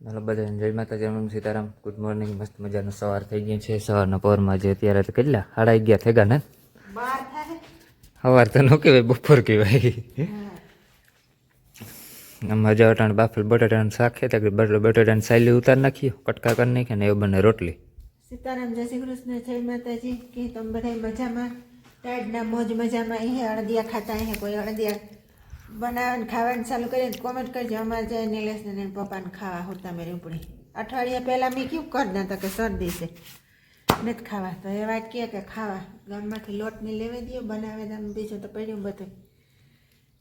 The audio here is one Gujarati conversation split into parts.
હાલો બધા જય માતાજી એમ સીતારામ ગુડ મોર્નિંગ મસ્ત મજાનો સવાર થઈ ગયું છે. સવારના પહોરમાં જે અત્યારે તો કેટલા? સાડા અગિયાર થઈ ગયા ને? સવાર તો ન કહેવાય બપોર કહેવાય. આમાં જો અટાણ બાફલ બટાટાનું શાક છે તો બટાટાની સાયલી ઉતાર નાખીએ કટકા કરી નાખીએ ને એ બંને રોટલી. સીતારામ જય શ્રી કૃષ્ણ જય માતાજી. કે તમે બધા મજામાં? ટાઈડના મોજ મજામાં એ અડદિયા ખાતા હે કોઈ અળદિયા બનાવીને ખાવાનું ચાલુ કરીને કોમેન્ટ કરજો. અમારે જાય નિલેશ ને પપ્પાને ખાવા હોતા મેરી ઉપડી. અઠવાડિયા પહેલાં મેં કેવું કરી નાતા કે શરદી છે નથી ખાવા. તો એ વાત કહે કે ખાવા. ગામમાંથી લોટને લેવી દો બનાવે તમે બીજું તો પડ્યું બધું.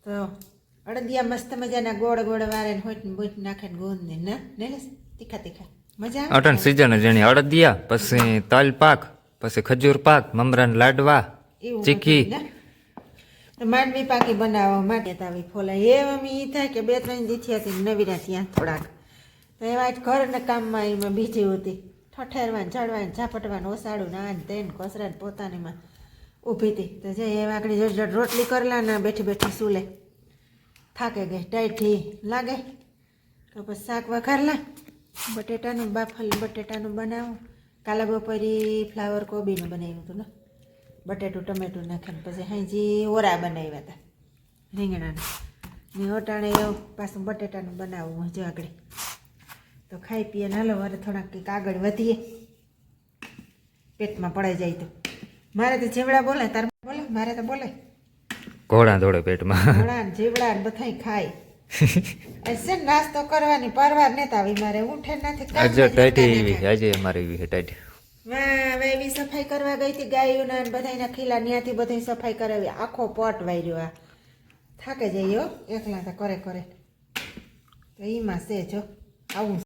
તો અડદિયા મસ્ત મજાના ગોળ ગોળ વારે હોટ ને બોટ નાખે ને ગોંદ ને. ના નિલેશ? તીખા તીખા. મજા અટન સીઝન જણી અડદિયા પછી તલ પાક પછી ખજૂર પાક મમરાન લાડવા ચીકી. ને? માંડવી પાકી બનાવવા માટે તાવી ફોલાય. એ મમ્મી એ થાય કે બે ત્રણ દીથી હતી નવીરા ત્યાં થોડાક. તો એવા જ ઘરના કામમાં એમાં બીજી હતી. ઠઠેરવાને ચડવાને ઝાપટવાને, ઓસાડું ને આને તેને, કસરાને પોતાનીમાં ઊભી હતી. તો જે એ આગળ જટ રોટલી કરલા ને બેઠી બેઠી સૂલે. થાકે ગઈ ટાઈઠી લાગે. તો પછી શાક વઘારલા. બટેટાનું બાફલ, બટેટાનું બનાવું. કાલા બપોરી ફ્લાવર કોબીનું બનાવ્યું હતું ને. બટેટું ટમેટું નાખીને પછી હાંજી ઓરા બનાવ્યા હતા રીંગણાના. ને ઓટાણે પાછું બટેટાનું બનાવવું હજુ આગળ. તો ખાઈ પીએ ને હાલો મારે થોડાક કંઈક આગળ વધીએ. પેટમાં પડાઈ જાય તો. મારે તો જેવડા બોલે તાર બોલે મારે તો બોલે. ઘોડા દોડે પેટમાં. ઘોડા ને જેવડા ને બધાય ખાય. છે નાસ્તો કરવાની પરવાર નેતા આવી મારે ઉઠે નથી આજે ટાઈટી આજે અમારી એવી ટાઈટી વાહ એવી સફાઈ કરવા ગઈ હતી ગાયોના ને બધાયના ખીલા ત્યાંથી બધી સફાઈ કરાવી. આખો પોટ વાર્યો આ. થાકે જઈએ એકલા તો કરે કરે. તો એમાં છે જો આવું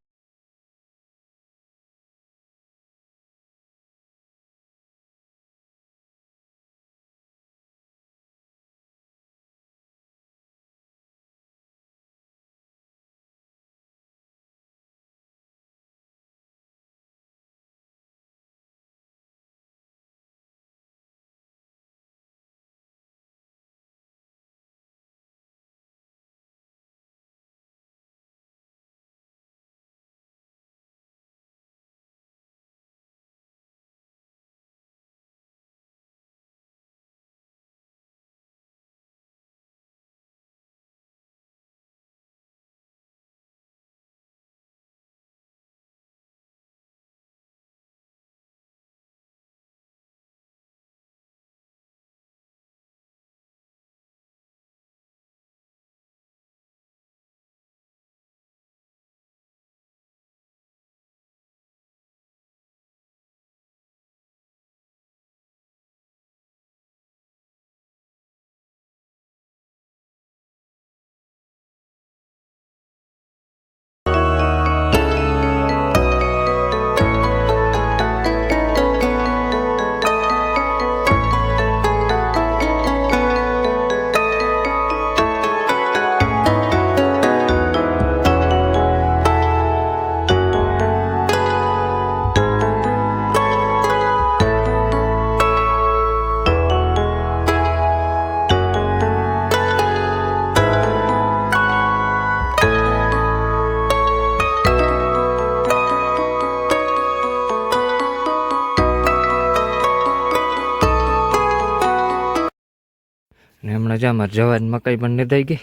ને હમણાં જ અમારે જવાની મકાઈ પણ નદાઈ ગઈ.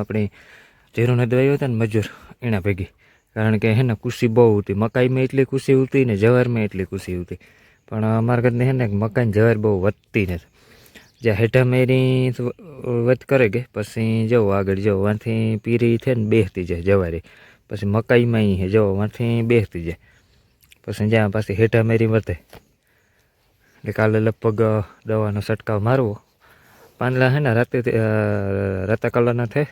આપણી જીરું નદવાઈ હતા ને મજૂર, એના ભેગી. કારણ કે હે ને, ખુશી બહુ હતી. મકાઈમાં એટલી ખુશી હતી ને જવારમાં એટલી ખુશી હતી પણ અમારા ઘરની હે ને મકાઈ જવાર બહુ વધતી નથી જ્યાં હેઠા મેરી વધ કરે કે, પછી જવો આગળ, જવો. વાંથી પીરી છે ને બેસતી જાય જવારી. પછી મકાઈમાં અહીં જવો. વાંથી બેસતી જાય. પછી જ્યાં પાછી હેઠા મેરી વધે એટલે કાલે લગભગ દવાનો છંટકાવ મારવો. પાંદડા હે ને રાતે રાતા કલરના થાય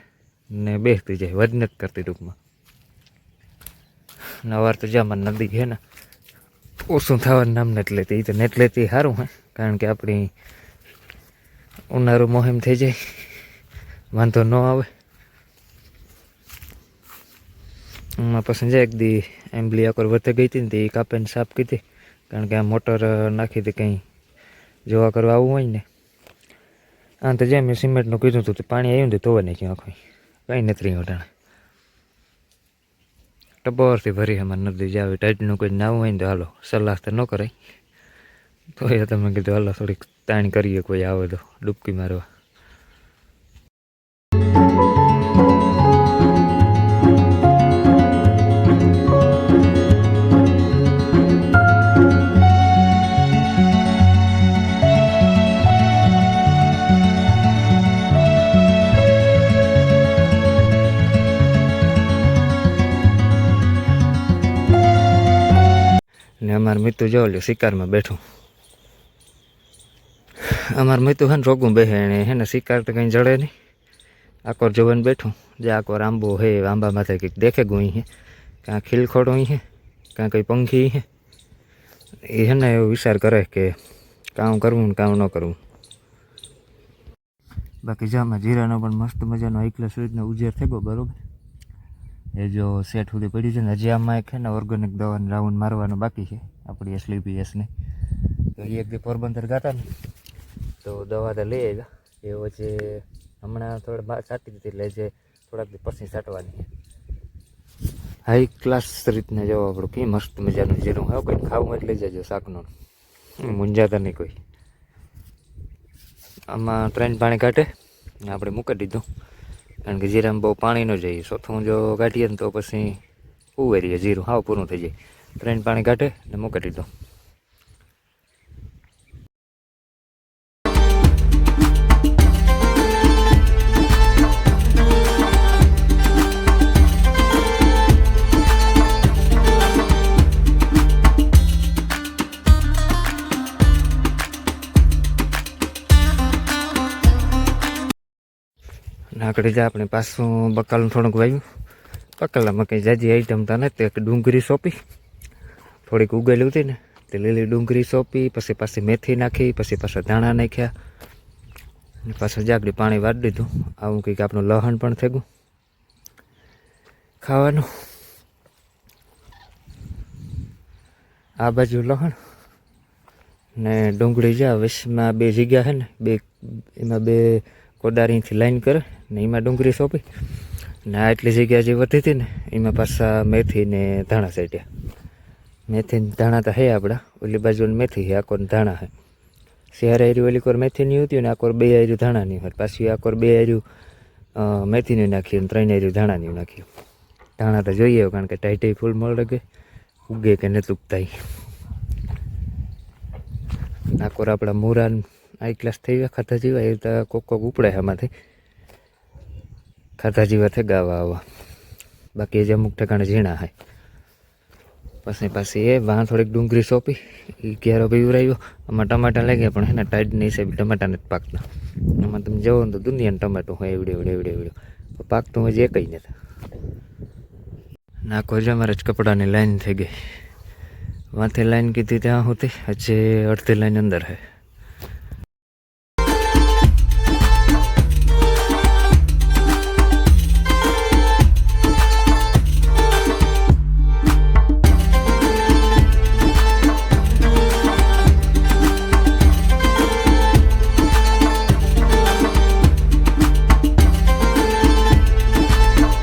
ને બેસતી જાય વધ નથી કરતી ટૂંકમાં. નવાર તો જામાં નદી છે ને, ઓછું થવાનું નામ નથી લેતી એ તો નેટ લેતી સારું હે, કારણ કે આપણી ઉનાળું મોહિમ થઈ જાય, વાંધો ન આવે. એમાં પછી જાય એક દી એમ્બલી આકોર વધે ગઈ હતી ને તે કાપીને સાફ કીધી, કારણ કે આ મોટર નાખી હતી કંઈ જોવા કરવા આવવું હોય ને આ તો જેમ મેં સિમેન્ટનું કીધું હતું પાણી આવ્યું હતું ધોવા નાખ્યું આખું. કંઈ નથી રહ્યું ટબરથી ભરી અમારે નદી જાવ ટાઈટનું કોઈ નાવું હોય ને તો હાલો, સલાહ તો ન કરાય. તો એ તમે કીધું, હાલો, થોડીક તાણ કરીએ, કોઈ આવે તો ડૂબકી મારવા. અમારું મિત્તુ જો લ્યો શિકારમાં બેઠું. અમારું મિત્તુ હે ને રોગું બેહે, એને હે ને શિકાર તો કંઈ જડે નહીં. આકોર જોવાને બેઠું, જે આકોર આંબો હે આંબા માથે કંઈક દેખે ગુઈ હે. કાં ખીલખોડો હે કાં કંઈ પંખી હે એ હે ને એવો વિચાર કરે કે કામ કરવું ને કામ ન કરવું. બાકી જામાં જીરાનો પણ મસ્ત મજાનો એકલા સુઈટનો ઉજેર થઈ ગયો બરોબર. એ જો સેટ સુધી પડ્યું છે ને, હજી આમાં એક છે ને ઓર્ગેનિક દવાનો રાઉન્ડ મારવાનો બાકી છે, આપણી એસલીપીએસને તો એ એક દી પોરબંદર ગાતા ને, તો દવા તો લઈ આવ્યા. એ વચ્ચે હમણાં થોડા સાટી દીધી એટલે જે થોડાક દી પછી સાટવાની હાઈ ક્લાસ રીતના જવો આપણું કે મસ્ત મજાનું જીરું. હવે કંઈ ખાવું એટલે લઈ જજો શાકનું. મૂંઝાતા નહીં કોઈ. આમાં ત્રણ પાણી કાઢે આપણે મૂકી દીધું. કારણ કે જીરામાં બહુ પાણી ન જાય ચોથું જો કાઢીએ ને તો પછી ઉવેરીએ. જીરું હાવ પૂરું થઈ જાય. ત્રણ પાણી કાઢે ને મૂકી દીધું નાકડી જા, આપણે પાછું બકાલનું થોડુંક વાવ્યું. બકાલામાં કંઈ જાજી આઈટમ તા નથી, એક ડુંગળી સોંપી. થોડીક ઉગેલી હતી ને, તે લીલી ડુંગળી સોંપી, પછી પાછી મેથી નાખી, પછી પાછા ધાણા નાખ્યા. પાછું જાગડી પાણી વાળી દીધું. આવું કંઈક આપણું લહણ પણ થઈ ગયું ખાવાનું. આ બાજુ લહણ. ને ડુંગળી જા વચમાં બે જગ્યા છે ને, બે, એમાં બે કોદારીથી લાઈન કરે ને એમાં ડુંગળી સોંપી. ને આ એટલી જગ્યા જે વધી હતી ને, એમાં પાછા મેથી ને ધાણા સાટ્યા. મેથી ધાણા તો હે આપણા, ઓલી બાજુ મેથી છે આકોર ધાણા હે. શહેર આર્યું ઓલી કોર મેથીની હતી ને, આકોર બે આર્યું ધાણાની હોય. પાછી આકોર બે આર્યું મેથીની નાખ્યું ને ત્રણ આર્યું ધાણાની નાખ્યું ધાણા તો જોઈએ કારણ કે ટાઈટી ફૂલ મળે કે ઉગે કે નથી ઉગતા. નાકોર આપણા મુરાન આઈ ક્લાસ થઈ ગયા ખાધા જેવા એ રીતે કોક કોક ઉપડે એમાંથી ખાધા જેવા થઈ ગાવા આવા બાકી જે અમુક ઠેકાણે ઝીણા હોય પછી પાછી એ વાં થોડીક ડુંગળી સોંપી એ ક્યારો ઉરાયો આમાં ટમાટા લાગ્યા પણ એના નહીં હિસાબે ટમાટા નથી પાકતા. આમાં તમે જવો તો દુનિયાનું ટમાટું હોય, એવડે એવડે એવડે એવડે. પાકતું હજી એકઈ નથી. નાખો છે અમારે જ કપડાની લાઈન થઈ ગઈ. વાંથી લાઈન કીધી ત્યાં સુધી, હજી અડધી લાઈન અંદર છે.